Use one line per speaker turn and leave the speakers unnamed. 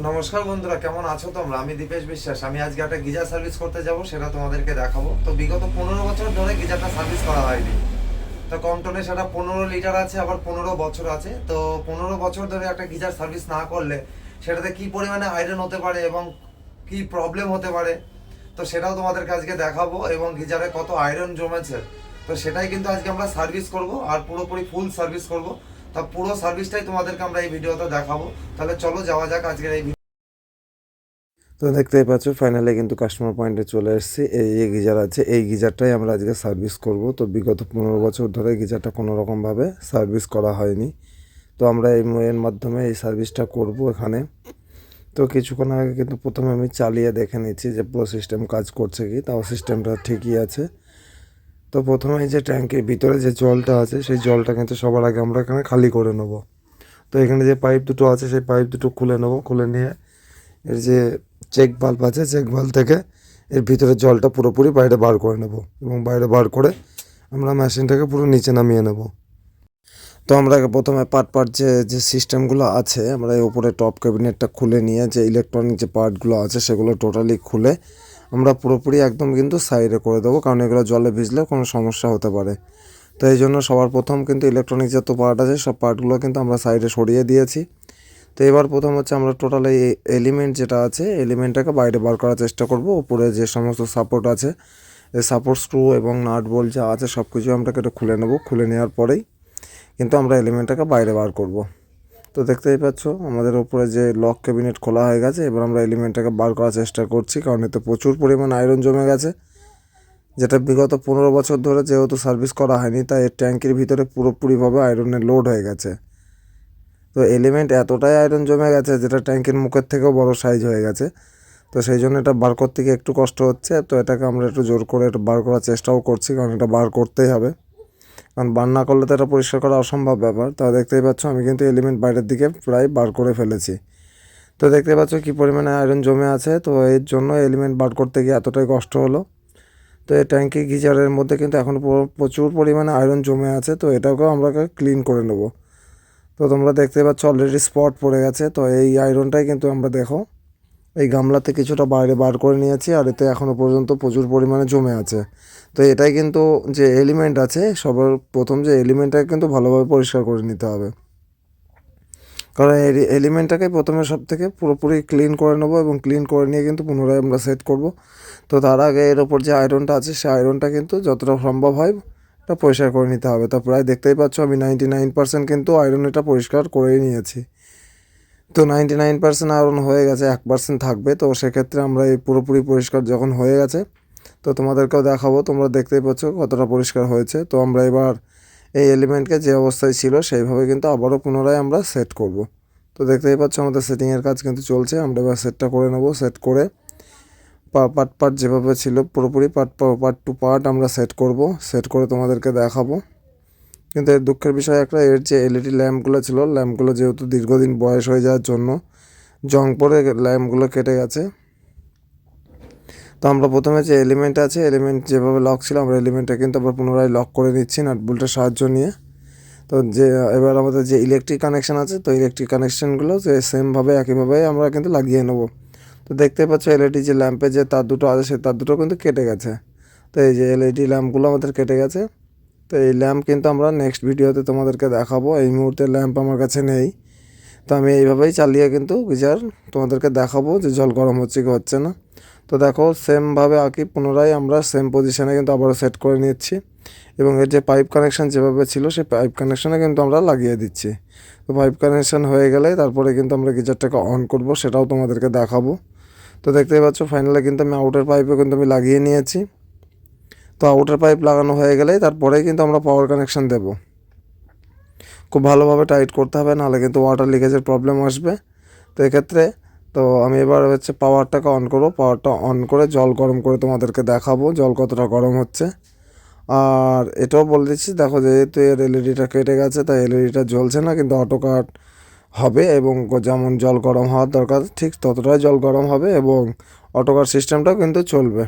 নমস্কার বন্ধুরা, কেমন আছো তোমরা? আমি দীপেশ বিশ্বাস। আমি আজকে একটা গিজার সার্ভিস করতে যাব, সেটা তোমাদেরকে দেখাবো। তো বিগত পনেরো বছর ধরে গিজারটা সার্ভিস করা হয়নি। তো কমটনে সেটা পনেরো লিটার আছে, আবার পনেরো বছর আছে। তো পনেরো বছর ধরে একটা গিজার সার্ভিস না করলে সেটাতে কি পরিমাণে আয়রন হতে পারে এবং কি প্রবলেম হতে পারে, তো সেটাও তোমাদেরকে আজকে দেখাবো এবং গিজারে কত আয়রন জমেছে, তো সেটাই কিন্তু আজকে আমরা সার্ভিস করব, আর পুরোপুরি ফুল সার্ভিস করব। তা পুরো সার্ভিসটাই তোমাদেরকে আমরা এই ভিডিওতে দেখাবো। তাহলে চলো যাওয়া যাক আজকের এই তো দেখতেই পাচ্ছ ফাইনালে কিন্তু কাস্টমার পয়েন্টে চলে এসেছি। এই যে গিজার আছে, এই গিজারটাই আমরা আজকে সার্ভিস করব। তো বিগত পনেরো বছর ধরে গিজারটা কোনো রকমভাবে সার্ভিস করা হয়নি। তো আমরা এই এর মাধ্যমে এই সার্ভিসটা করব এখানে। তো কিছুক্ষণ আগে কিন্তু প্রথমে আমি চালিয়ে দেখে নিচ্ছি যে পুরো সিস্টেম কাজ করছে কি। তাও সিস্টেমটা ঠিকই আছে। তো প্রথমে যে ট্যাঙ্কের ভিতরে যে জলটা আছে, সেই জলটা কিন্তু সবার আগে আমরা এখানে খালি করে নেব। তো এখানে যে পাইপ দুটো আছে, সেই পাইপ দুটো খুলে নেব, খুলে নিয়ে এর যে চেক বাল্ব আছে, চেক বাল্ব থেকে এর ভিতরে জলটা পুরোপুরি বাইরে বার করে নেব এবং বাইরে বার করে আমরা মেশিনটাকে পুরো নিচে নামিয়ে নেব। তো আমরা প্রথমে পার্ট পার্ট যে যে সিস্টেমগুলো আছে, আমরা এই উপরে টপ ক্যাবিনেটটা খুলে নিয়ে যে ইলেকট্রনিক যে পার্টগুলো আছে, সেগুলো টোটালি খুলে আমরা পুরোপুরি একদম কিন্তু সাইডে করে দেবো, কারণ এগুলো জলে ভিজলে কোনো সমস্যা হতে পারে। তো এই জন্য সবার প্রথম কিন্তু ইলেকট্রনিক যত পার্ট আছে, সব পার্টগুলো কিন্তু আমরা সাইডে সরিয়ে দিয়েছি। তো এবার প্রথম হচ্ছে আমরা টোটাল এই এলিমেন্ট যেটা আছে এলিমেন্টটাকে বাইরে বার করার চেষ্টা করব। উপরে যে সমস্ত সাপোর্ট আছে এই সাপোর্ট স্ক্রু এবং নাট বল যা আছে সব কিছু আমরা এটা খুলে নেব। খুলে নেওয়ার পরেই কিন্তু আমরা এলিমেন্টটাকে বাইরে বার করব। তো দেখতেই পাচ্ছ, আমাদের উপরে যে লক ক্যাবিনেট খোলা হয়ে গেছে, এবার আমরা এলিমেন্টটাকে বার করার চেষ্টা করছি, কারণ এতে প্রচুর পরিমাণ আয়রন জমে গেছে। যেটা বিগত পনেরো বছর ধরে যেহেতু সার্ভিস করা হয়নি, তাই এর ট্যাঙ্কির ভিতরে পুরোপুরিভাবে আয়রনের লোড হয়ে গেছে। তো এলিমেন্ট এতটাই আয়রন জমে গেছে, যেটা ট্যাঙ্কির মুখের থেকেও বড় সাইজ হয়ে গেছে। তো সেই জন্য এটা বার করতে গিয়ে একটু কষ্ট হচ্ছে, তো এটাকে আমরা একটু জোর করে একটু বার করার চেষ্টাও করছি, কারণ এটা বার করতেই হবে। কারণ বার না করলে তো এটা পরিষ্কার করা অসম্ভব ব্যাপার। তা দেখতেই পাচ্ছ, আমি কিন্তু এলিমেন্ট বাইরের দিকে প্রায় বার করে ফেলেছি। তো দেখতে পাচ্ছ কী পরিমাণে আয়রন জমে আছে, তো এর জন্য এলিমেন্ট বার করতে গিয়ে এতটাই কষ্ট হলো। তো এই ট্যাঙ্কি গিজারের মধ্যে কিন্তু এখন প্রচুর পরিমাণে আয়রন জমে আছে, তো এটাকেও আমরা ক্লিন করে নেব। তো তোমরা দেখতে পাচ্ছ অলরেডি স্পট পড়ে গেছে, তো এই আয়রনটাই কিন্তু আমরা দেখো। এই গামলাতে কিছুটা বাইরে বার করে নিয়েছি আর এতে এখনও পর্যন্ত প্রচুর পরিমাণে জমে আছে। তো এটাই কিন্তু যে এলিমেন্ট আছে, সবার প্রথম যে এলিমেন্টটাকে কিন্তু ভালোভাবে পরিষ্কার করে নিতে হবে। কারণ এলিমেন্টটাকে প্রথমে সব থেকে পুরোপুরি ক্লিন করে নেব এবং ক্লিন করে নিয়ে কিন্তু পুনরায় আমরা সেট করব। তো তার আগে এর ওপর যে আয়রনটা আছে, সেই আয়রনটা কিন্তু যতটা সম্ভব হয় এটা পরিষ্কার করে নিতে হবে। তো প্রায় দেখতেই পাচ্ছ আমি নাইনটি নাইন পার্সেন্ট কিন্তু আয়রন এটা পরিষ্কার করেই নিয়েছি। তো নাইনটি নাইন পার্সেন্ট আয়রন হয়ে গেছে, এক পার্সেন্ট থাকবে। তো সেক্ষেত্রে আমরা এই পুরোপুরি পরিষ্কার যখন হয়ে গেছে, তো তোমাদেরকেও দেখাবো, তোমরা দেখতেই পাচ্ছ কতটা পরিষ্কার হয়েছে। তো আমরা এবার এই এলিমেন্টকে যে অবস্থায় ছিল, সেইভাবে কিন্তু আবারও পুনরায় আমরা সেট করব। তো দেখতেই পাচ্ছ আমাদের সেটিংয়ের কাজ কিন্তু চলছে, আমরা এবার সেটটা করে নেব সেট করে পার্ট পার্ট যেভাবে ছিল, পুরোপুরি পার্ট পার্ট টু পার্ট আমরা সেট করব। সেট করে তোমাদেরকে দেখাবো। কিন্তু এর দুঃখের বিষয় একটা, এর যে এলইডি ল্যাম্পগুলো ছিল, ল্যাম্পগুলো যেহেতু দীর্ঘদিন বয়স হয়ে যাওয়ার জন্য জং পরে ল্যাম্পগুলো কেটে গেছে। তো আমরা প্রথমে যে এলিমেন্ট আছে এলিমেন্ট যেভাবে লক ছিল, আমরা এলিমেন্টটা কিন্তু আবার পুনরায় লক করে নিচ্ছি নাট বুলটার সাহায্য নিয়ে। তো যে, এবার আমাদের যে ইলেকট্রিক কানেকশান আছে, তো ইলেকট্রিক কানেকশানগুলো যে সেমভাবে একইভাবে আমরা কিন্তু লাগিয়ে নেব। তো দেখতে পাচ্ছ এলইডি যে ল্যাম্পের যে তার দুটো আছে সেই তার দুটো কিন্তু কেটে গেছে। তো এই যে এলইডি ল্যাম্পগুলো আমাদের কেটে গেছে। তো এই ল্যাম্প কিন্তু আমরা নেক্সট ভিডিওতে তোমাদেরকে দেখাবো। এই মুহূর্তে ল্যাম্প আমার কাছে নেই। তো আমি এইভাবেই চালিয়ে কিন্তু গিজার তোমাদেরকে দেখাবো যে জল গরম হচ্ছে কি হচ্ছে না। তো দেখো সেমভাবে আঁকি, পুনরায় আমরা সেম পজিশানে কিন্তু আবারও সেট করে নিচ্ছি। এবং এর যে পাইপ কানেকশান যেভাবে ছিল, সেই পাইপ কানেকশানে কিন্তু আমরা লাগিয়ে দিচ্ছি। তো পাইপ কানেকশান হয়ে গেলে তারপরে কিন্তু আমরা গিজারটাকে অন করব, সেটাও তোমাদেরকে দেখাবো। তো দেখতেই পাচ্ছ ফাইনালে কিন্তু আমি আউটার পাইপও কিন্তু আমি লাগিয়ে নিয়েছি। তো আউটার পাইপ লাগানো হয়ে গেলেই তারপরেই কিন্তু আমরা পাওয়ার কানেকশান দেব। খুব ভালোভাবে টাইট করতে হবে, নাহলে কিন্তু ওয়াটার লিকেজের প্রবলেম আসবে। তো এক্ষেত্রে, তো আমি এবার হচ্ছে পাওয়ারটাকে অন করব পাওয়ারটা অন করে জল গরম করে তোমাদেরকে দেখাবো, জল কতটা গরম হচ্ছে। আর এটাও বলে দিচ্ছি, দেখো যেহেতু এর এলইডিটা কেটে গেছে, তাই এলইডিটা জ্বলছে না, কিন্তু অটো কাট হবে এবং যেমন জল গরম হওয়ার দরকার, ঠিক ততটাই জল গরম হবে এবং অটোকার সিস্টেমটাও কিন্তু চলবে।